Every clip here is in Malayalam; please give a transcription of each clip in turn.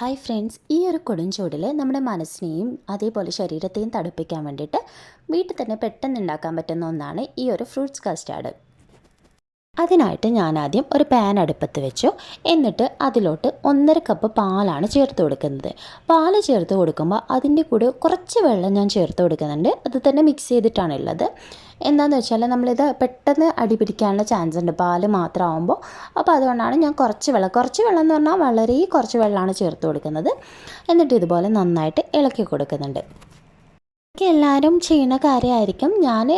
ഹായ് ഫ്രണ്ട്സ് ഈ ഒരു കൊടുംചൂടിൽ നമ്മുടെ മനസ്സിനെയും അതേപോലെ ശരീരത്തെയും തണുപ്പിക്കാൻ വേണ്ടിയിട്ട് വീട്ടിൽ തന്നെ പെട്ടെന്ന് ഉണ്ടാക്കാൻ പറ്റുന്ന ഒന്നാണ് ഈ ഒരു ഫ്രൂട്ട്സ് കസ്റ്റാർഡ് അതിനായിട്ട് ഞാൻ ആദ്യം ഒരു പാൻ അടുപ്പത്ത് വെച്ചു. എന്നിട്ട് അതിലോട്ട് ഒന്നര കപ്പ് പാലാണ് ചേർത്ത് കൊടുക്കുന്നത്. പാൽ ചേർത്ത് കൊടുക്കുമ്പോൾ അതിന്റെ കൂടെ കുറച്ച് വെള്ളം ഞാൻ ചേർത്ത് കൊടുക്കുന്നുണ്ട്. അത് തന്നെ മിക്സ് ചെയ്തിട്ടാണ് ഉള്ളത്. എന്താണെന്ന് വെച്ചാൽ നമ്മളിത് പെട്ടെന്ന് അടി പിടിക്കാനുള്ള ചാൻസ് ഉണ്ട്. പാൽ മാത്രമാകുമ്പോൾ അപ്പോൾ അതുകൊണ്ടാണ് ഞാൻ കുറച്ച് വെള്ളം കുറച്ച് വെള്ളം എന്ന് പറഞ്ഞാൽ വളരെ കുറച്ച് വെള്ളമാണ് ചേർത്ത് കൊടുക്കുന്നത്. എന്നിട്ട് ഇതുപോലെ നന്നായിട്ട് ഇളക്കി കൊടുക്കുന്നുണ്ട്. എല്ലാവരും ചെയ്യുന്ന കാര്യമായിരിക്കും ഞാൻ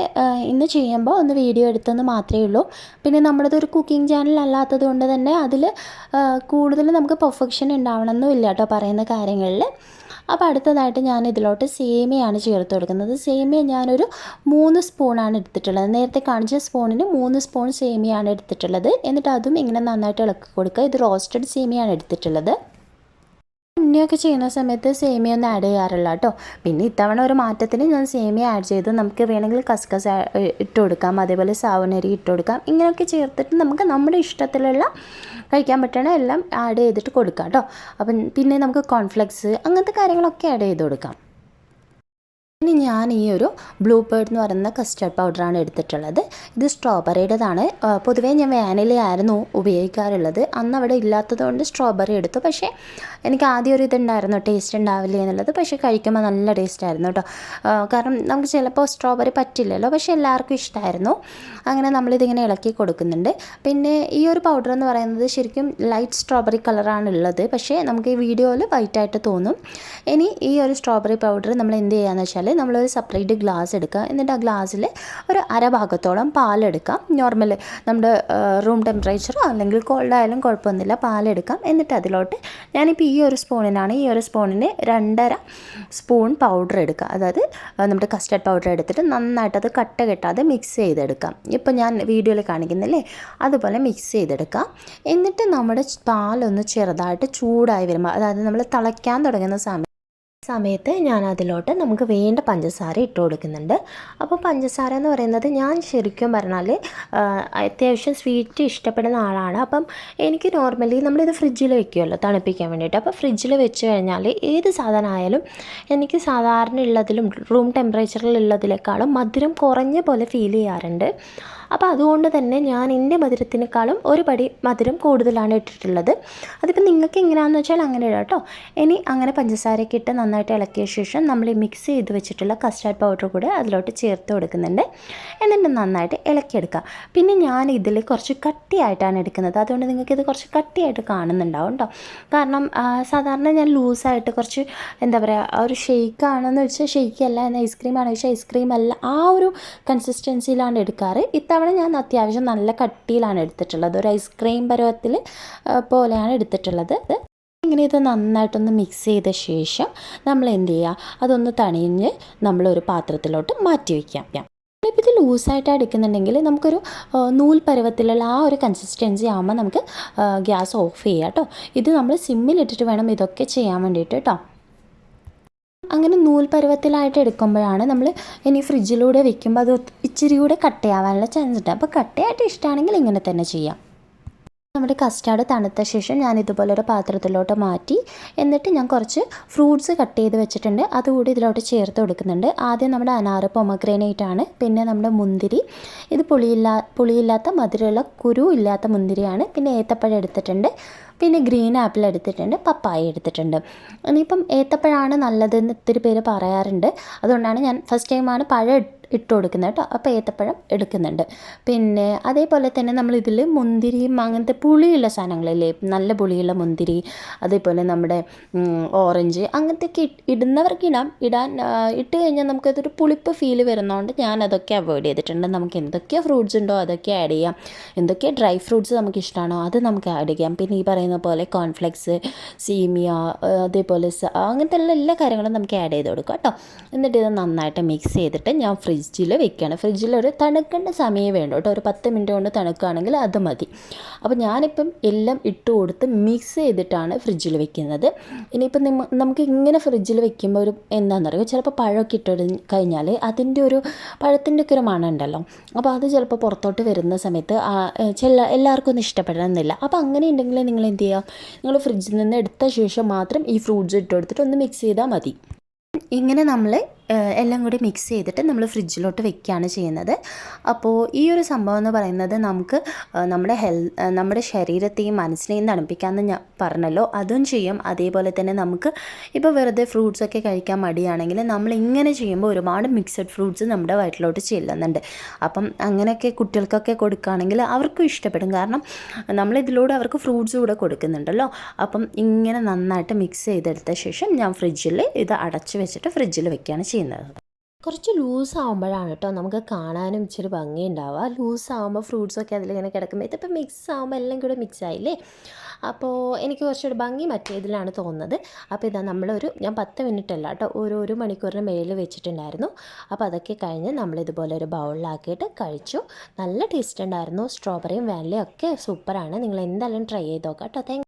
ഇന്ന് ചെയ്യുമ്പോൾ ഒന്ന് വീഡിയോ എടുത്തെന്ന് മാത്രമേ ഉള്ളൂ. പിന്നെ നമ്മളിതൊരു കുക്കിംഗ് ചാനൽ അല്ലാത്തത് കൊണ്ട് തന്നെ അതിൽ കൂടുതൽ നമുക്ക് പെർഫെക്ഷൻ ഉണ്ടാവണമെന്നില്ല കേട്ടോ പറയുന്ന കാര്യങ്ങളിൽ അപ്പോൾ അടുത്തതായിട്ട് ഞാൻ ഇതിലോട്ട് സേമിയാണ് ചേർത്ത് കൊടുക്കുന്നത്. സേമിയ ഞാനൊരു മൂന്ന് സ്പൂണാണ് എടുത്തിട്ടുള്ളത്. നേരത്തെ കാണിച്ച സ്പൂണിന് മൂന്ന് സ്പൂൺ സേമിയാണ് എടുത്തിട്ടുള്ളത്. എന്നിട്ട് അതും ഇങ്ങനെ നന്നായിട്ട് ഇളക്കി കൊടുക്കുക. ഇത് റോസ്റ്റഡ് സേമിയാണ് എടുത്തിട്ടുള്ളത്. മുന്നെയൊക്കെ ചെയ്യുന്ന സമയത്ത് സേമിയ ഒന്നും ആഡ് ചെയ്യാറില്ല കേട്ടോ. പിന്നെ ഇത്തവണ ഒരു മാറ്റത്തിന് ഞാൻ സേമിയ ആഡ് ചെയ്ത് നമുക്ക് വേണമെങ്കിൽ കസ്കസ് ഇട്ട് കൊടുക്കാം. അതേപോലെ സാവനരി ഇട്ട് കൊടുക്കാം. ഇങ്ങനെയൊക്കെ ചേർത്തിട്ട് നമുക്ക് നമ്മുടെ ഇഷ്ടത്തിലുള്ള കഴിക്കാൻ പറ്റണ എല്ലാം ആഡ് ചെയ്തിട്ട് കൊടുക്കാം കേട്ടോ. അപ്പം പിന്നെ നമുക്ക് കോൺഫ്ലെക്സ് അങ്ങനത്തെ കാര്യങ്ങളൊക്കെ ആഡ് ചെയ്ത് കൊടുക്കാം. ഇനി ഞാൻ ഈ ഒരു ബ്ലൂ ബേർഡ് എന്ന് പറയുന്ന കസ്റ്റർഡ് പൗഡറാണ് എടുത്തിട്ടുള്ളത്. ഇത് സ്ട്രോബെറിയുടേതാണ് പൊതുവേ ഞാൻ വാനില ആയിരുന്നു ഉപയോഗിക്കാറുള്ളത്. അന്ന് അവിടെ ഇല്ലാത്തതുകൊണ്ട് സ്ട്രോബെറി എടുത്തു. പക്ഷേ എനിക്ക് ആദ്യം ഒരു ഇതുണ്ടായിരുന്നു ടേസ്റ്റ് ഉണ്ടാവില്ല എന്നുള്ളത്. പക്ഷേ കഴിക്കുമ്പോൾ നല്ല ടേസ്റ്റ് ആയിരുന്നു കേട്ടോ. കാരണം നമുക്ക് ചിലപ്പോൾ സ്ട്രോബെറി പറ്റില്ലല്ലോ. പക്ഷേ എല്ലാവർക്കും ഇഷ്ടമായിരുന്നു അങ്ങനെ നമ്മളിതിങ്ങനെ ഇളക്കി കൊടുക്കുന്നുണ്ട്. പിന്നെ ഈ ഒരു പൗഡർ എന്ന് പറയുന്നത് ശരിക്കും ലൈറ്റ് സ്ട്രോബെറി കളറാണ് ഉള്ളത്. പക്ഷേ നമുക്ക് ഈ വീഡിയോയിൽ വൈറ്റായിട്ട് തോന്നും. ഇനി ഈ ഒരു സ്ട്രോബെറി പൗഡർ നമ്മൾ എന്ത് ചെയ്യാന്ന് വെച്ചാൽ നമ്മളൊരു സെപ്പറേറ്റ് ഗ്ലാസ് എടുക്കുക. എന്നിട്ട് ആ ഗ്ലാസ്സിൽ ഒരു അരഭാഗത്തോളം പാലെടുക്കാം. നോർമൽ നമ്മുടെ റൂം ടെമ്പറേച്ചറോ അല്ലെങ്കിൽ കോൾഡ് ആയാലും കുഴപ്പമൊന്നുമില്ല. പാലെടുക്കാം. എന്നിട്ട് അതിലോട്ട് ഞാനിപ്പോൾ ഈ ഒരു സ്പൂണിനാണ് ഈ ഒരു സ്പൂണിന് രണ്ടര സ്പൂൺ പൗഡർ എടുക്കുക. അതായത് നമ്മുടെ കസ്റ്റർഡ് പൗഡർ എടുത്തിട്ട് നന്നായിട്ട് അത് കട്ട കെട്ടാതെ മിക്സ് ചെയ്തെടുക്കാം. ഇപ്പോൾ ഞാൻ വീഡിയോയിൽ കാണിക്കുന്നില്ലേ അതുപോലെ മിക്സ് ചെയ്തെടുക്കാം. എന്നിട്ട് നമ്മുടെ പാലൊന്ന് ചെറുതായിട്ട് ചൂടായി വരുമ്പോൾ അതായത് നമ്മൾ തിളയ്ക്കാൻ തുടങ്ങുന്ന സമയം സമയത്ത് ഞാൻ അതിലോട്ട് നമുക്ക് വേണ്ട പഞ്ചസാര ഇട്ട് കൊടുക്കുന്നുണ്ട്. അപ്പോൾ പഞ്ചസാര എന്ന് പറയുന്നത് ഞാൻ ശരിക്കും പറഞ്ഞാൽ അത്യാവശ്യം സ്വീറ്റ് ഇഷ്ടപ്പെടുന്ന ആളാണ്. അപ്പം എനിക്ക് നോർമലി നമ്മളിത് ഫ്രിഡ്ജിൽ വെക്കുമല്ലോ തണുപ്പിക്കാൻ വേണ്ടിയിട്ട്. അപ്പോൾ ഫ്രിഡ്ജിൽ വെച്ച് കഴിഞ്ഞാൽ ഏത് സാധനം ആയാലും എനിക്ക് സാധാരണ ഉള്ളതിലും റൂം ടെമ്പറേച്ചറിൽ ഉള്ളതിനേക്കാളും മധുരം കുറഞ്ഞ പോലെ ഫീൽ ചെയ്യാറുണ്ട്. അപ്പോൾ അതുകൊണ്ട് തന്നെ ഞാൻ എന്റെ മധുരത്തിനേക്കാളും ഒരു പടി മധുരം കൂടുതലാണ് ഇട്ടിട്ടുള്ളത്. അതിപ്പോൾ നിങ്ങൾക്ക് എങ്ങനെയാണെന്ന് വെച്ചാൽ അങ്ങനെ ഇടാം കേട്ടോ. ഇനി അങ്ങനെ പഞ്ചസാരയൊക്കെ ഇട്ട് നന്നായിട്ട് ഇളക്കിയ ശേഷം നമ്മൾ ഈ മിക്സ് ചെയ്ത് വെച്ചിട്ടുള്ള കസ്റ്റാർഡ് പൗഡർ കൂടെ അതിലോട്ട് ചേർത്ത് കൊടുക്കുന്നുണ്ട്. എന്നിട്ട് നന്നായിട്ട് ഇളക്കിയെടുക്കുക പിന്നെ ഞാൻ ഇതിൽ കുറച്ച് കട്ടിയായിട്ടാണ് എടുക്കുന്നത്. അതുകൊണ്ട് നിങ്ങൾക്ക് ഇത് കുറച്ച് കട്ടിയായിട്ട് കാണുന്നുണ്ടാവും കേട്ടോ. കാരണം സാധാരണ ഞാൻ ലൂസായിട്ട് കുറച്ച് എന്താ പറയുക ഒരു ഷെയ്ക്കാണെന്ന് വെച്ചാൽ ഷെയ്ക്കല്ല എന്ന ഐസ്ക്രീം ആണെന്ന് വെച്ചാൽ ഐസ്ക്രീം അല്ല ആ ഒരു കൺസിസ്റ്റൻസിയിലാണ് എടുക്കാറ്. ഇത്തവണ ഞാൻ അത്യാവശ്യം നല്ല കട്ടിയിലാണ് എടുത്തിട്ടുള്ളത്. ഒരു ഐസ്ക്രീം പരുവത്തിൽ പോലെയാണ് എടുത്തിട്ടുള്ളത്. ഇങ്ങനെ ഇത് നന്നായിട്ടൊന്ന് മിക്സ് ചെയ്ത ശേഷം നമ്മൾ എന്ത് ചെയ്യുക അതൊന്ന് തണിഞ്ഞ് നമ്മളൊരു പാത്രത്തിലോട്ട് മാറ്റി വയ്ക്കാം ഇത് ലൂസായിട്ട് എടുക്കുന്നുണ്ടെങ്കിൽ നമുക്കൊരു നൂൽ പരുവത്തിലുള്ള ആ ഒരു കൺസിസ്റ്റൻസി ആകുമ്പോൾ നമുക്ക് ഗ്യാസ് ഓഫ് ചെയ്യാം കേട്ടോ ഇത് നമ്മൾ സിമ്മിലിട്ടിട്ട് വേണം ഇതൊക്കെ ചെയ്യാൻ വേണ്ടിയിട്ട് കേട്ടോ അങ്ങനെ നൂൽ പരുവത്തിലായിട്ട് എടുക്കുമ്പോഴാണ് നമ്മൾ ഇനി ഫ്രിഡ്ജിലൂടെ വെക്കുമ്പോൾ അത് ഇച്ചിരി കൂടെ കട്ടയാവാനുള്ള ചാൻസ് ഉണ്ട് അപ്പോൾ കട്ടയായിട്ട് ഇഷ്ടമാണെങ്കിൽ ഇങ്ങനെ തന്നെ ചെയ്യാം. നമ്മുടെ കസ്റ്റാർഡ് തണുത്ത ശേഷം ഞാൻ ഇതുപോലെ ഒരു പാത്രത്തിലോട്ട് മാറ്റി എന്നിട്ട് ഞാൻ കുറച്ച് ഫ്രൂട്ട്സ് കട്ട് ചെയ്ത് വെച്ചിട്ടുണ്ട്. അതുകൂടി ഇതിലോട്ട് ചേർത്ത് കൊടുക്കുന്നുണ്ട്. ആദ്യം നമ്മുടെ അനാറ് പൊമഗ്രനേറ്റ് ആണ് പിന്നെ നമ്മുടെ മുന്തിരി. ഇത് പുളിയില്ലാ പുളിയില്ലാത്ത മധുരമുള്ള കുരു ഇല്ലാത്ത മുന്തിരിയാണ് പിന്നെ ഏത്തപ്പഴം എടുത്തിട്ടുണ്ട്. പിന്നെ ഗ്രീൻ ആപ്പിൾ എടുത്തിട്ടുണ്ട് പപ്പായ എടുത്തിട്ടുണ്ട്. ഇനിയിപ്പം ഏത്തപ്പഴമാണ് നല്ലതെന്ന് ഒത്തിരി പേര് പറയാറുണ്ട്. അതുകൊണ്ടാണ് ഞാൻ ഫസ്റ്റ് ടൈമാണ് പഴം ഇട്ട് കൊടുക്കുന്നത് കേട്ടോ. അപ്പോൾ ഏത്തപ്പഴം എടുക്കുന്നുണ്ട്. പിന്നെ അതേപോലെ തന്നെ നമ്മൾ ഇതിൽ മുന്തിരിയും അങ്ങനത്തെ പുളിയുള്ള സാധനങ്ങളില്ലേ നല്ല പുളിയുള്ള മുന്തിരി അതേപോലെ നമ്മുടെ ഓറഞ്ച് അങ്ങനത്തെയൊക്കെ ഇടുന്നവർക്ക് ഇടാം. ഇടാൻ ഇട്ട് കഴിഞ്ഞാൽ നമുക്കതൊരു പുളിപ്പ് ഫീൽ വരുന്നതുകൊണ്ട് ഞാൻ അതൊക്കെ അവോയ്ഡ് ചെയ്തിട്ടുണ്ട്. നമുക്ക് എന്തൊക്കെ ഫ്രൂട്ട്സ് ഉണ്ടോ അതൊക്കെ ആഡ് ചെയ്യാം. എന്തൊക്കെ ഡ്രൈ ഫ്രൂട്ട്സ് നമുക്ക് ഇഷ്ടമാണോ അത് നമുക്ക് ആഡ് ചെയ്യാം. പിന്നെ ഈ പറയുന്ന പോലെ കോൺഫ്ലെക്സ് സീമിയ അതേപോലെ അങ്ങനത്തെ എല്ലാ കാര്യങ്ങളും നമുക്ക് ആഡ് ചെയ്ത് കൊടുക്കാം കേട്ടോ. എന്നിട്ട് ഇത് നന്നായിട്ട് മിക്സ് ചെയ്തിട്ട് ഞാൻ ഫ്രിഡ്ജിൽ വെക്കുകയാണ് ഫ്രിഡ്ജിൽ ഒരു തണുക്കേണ്ട സമയം വേണ്ട കേട്ടോ. ഒരു പത്ത് മിനിറ്റ് കൊണ്ട് തണുക്കുകയാണെങ്കിൽ അത് മതി. അപ്പോൾ ഞാനിപ്പം എല്ലാം ഇട്ട് കൊടുത്ത് മിക്സ് ചെയ്തിട്ടാണ് ഫ്രിഡ്ജിൽ വെക്കുന്നത്. ഇനിയിപ്പം നിമ നമുക്ക് ഇങ്ങനെ ഫ്രിഡ്ജിൽ വെക്കുമ്പോൾ ഒരു എന്താണെന്ന് പറയുക ചിലപ്പോൾ പഴമൊക്കെ ഇട്ട് കഴിഞ്ഞാൽ അതിന്റെ ഒരു പഴത്തിന്റെ ഒക്കെ ഒരു മണം ഉണ്ടല്ലോ. അപ്പോൾ അത് ചിലപ്പോൾ പുറത്തോട്ട് വരുന്ന സമയത്ത് ചില എല്ലാവർക്കും ഒന്നും ഇഷ്ടപ്പെടണമെന്നില്ല. അപ്പോൾ അങ്ങനെ ഉണ്ടെങ്കിൽ നിങ്ങൾ എന്ത് ചെയ്യുക നിങ്ങൾ ഫ്രിഡ്ജിൽ നിന്ന് എടുത്ത ശേഷം മാത്രം ഈ ഫ്രൂട്ട്സ് ഇട്ട് കൊടുത്തിട്ട് ഒന്ന് മിക്സ് ചെയ്താൽ മതി. ഇങ്ങനെ നമ്മൾ എല്ലാം കൂടി മിക്സ് ചെയ്തിട്ട് നമ്മൾ ഫ്രിഡ്ജിലോട്ട് വെക്കുകയാണ് ചെയ്യുന്നത്. അപ്പോൾ ഈ ഒരു സംഭവം എന്ന് പറയുന്നത് നമുക്ക് നമ്മുടെ ഹെൽ നമ്മുടെ ശരീരത്തെയും മനസ്സിനെയും തണുപ്പിക്കാമെന്ന് ഞാൻ പറഞ്ഞല്ലോ. അതും ചെയ്യും. അതേപോലെ തന്നെ നമുക്ക് ഇപ്പോൾ വെറുതെ ഫ്രൂട്ട്സ് ഒക്കെ കഴിക്കാൻ മടിയാണെങ്കിൽ നമ്മൾ ഇങ്ങനെ ചെയ്യുമ്പോൾ ഒരുപാട് മിക്സഡ് ഫ്രൂട്ട്സ് നമ്മുടെ വയറ്റിലോട്ട് ചെല്ലുന്നുണ്ട്. അപ്പം അങ്ങനെയൊക്കെ കുട്ടികൾക്കൊക്കെ കൊടുക്കുകയാണെങ്കിൽ അവർക്കും ഇഷ്ടപ്പെടും. കാരണം നമ്മളിതിലൂടെ അവർക്ക് ഫ്രൂട്ട്സ് കൂടെ കൊടുക്കുന്നുണ്ടല്ലോ. അപ്പം ഇങ്ങനെ നന്നായിട്ട് മിക്സ് ചെയ്തെടുത്ത ശേഷം ഞാൻ ഫ്രിഡ്ജിൽ ഇത് അടച്ചു വെച്ചിട്ട് ഫ്രിഡ്ജിൽ വെക്കുകയാണ് ചെയ്യുന്നത്? കുറച്ച് ലൂസ് ആകുമ്പോഴാണ് കേട്ടോ നമുക്ക് കാണാനും ഇച്ചിരി ഭംഗി ഉണ്ടാവുക ലൂസ് ആകുമ്പോൾ ഫ്രൂട്ട്സൊക്കെ അതിലിങ്ങനെ കിടക്കുമ്പോൾ ഇതിപ്പോൾ മിക്സ് ആകുമ്പോൾ എല്ലാം കൂടെ മിക്സ് ആയില്ലേ? അപ്പോൾ എനിക്ക് കുറച്ചുകൂടി ഭംഗി മറ്റേതിലാണ് തോന്നുന്നത്. അപ്പോൾ ഇതാ നമ്മളൊരു ഞാൻ പത്ത് മിനിറ്റ് അല്ല കേട്ടോ ഒരു ഒരു മണിക്കൂറിന് മേളിൽ വെച്ചിട്ടുണ്ടായിരുന്നു. അപ്പോൾ അതൊക്കെ കഴിഞ്ഞ് നമ്മളിതുപോലെ ഒരു ബൗളിലാക്കിയിട്ട് കഴിച്ചു. നല്ല ടേസ്റ്റ് ഉണ്ടായിരുന്നു. സ്ട്രോബെറിയും വാനിലയും ഒക്കെ സൂപ്പറാണ് നിങ്ങൾ എന്തായാലും ട്രൈ ചെയ്ത് നോക്കാം കേട്ടോ. താങ്ക്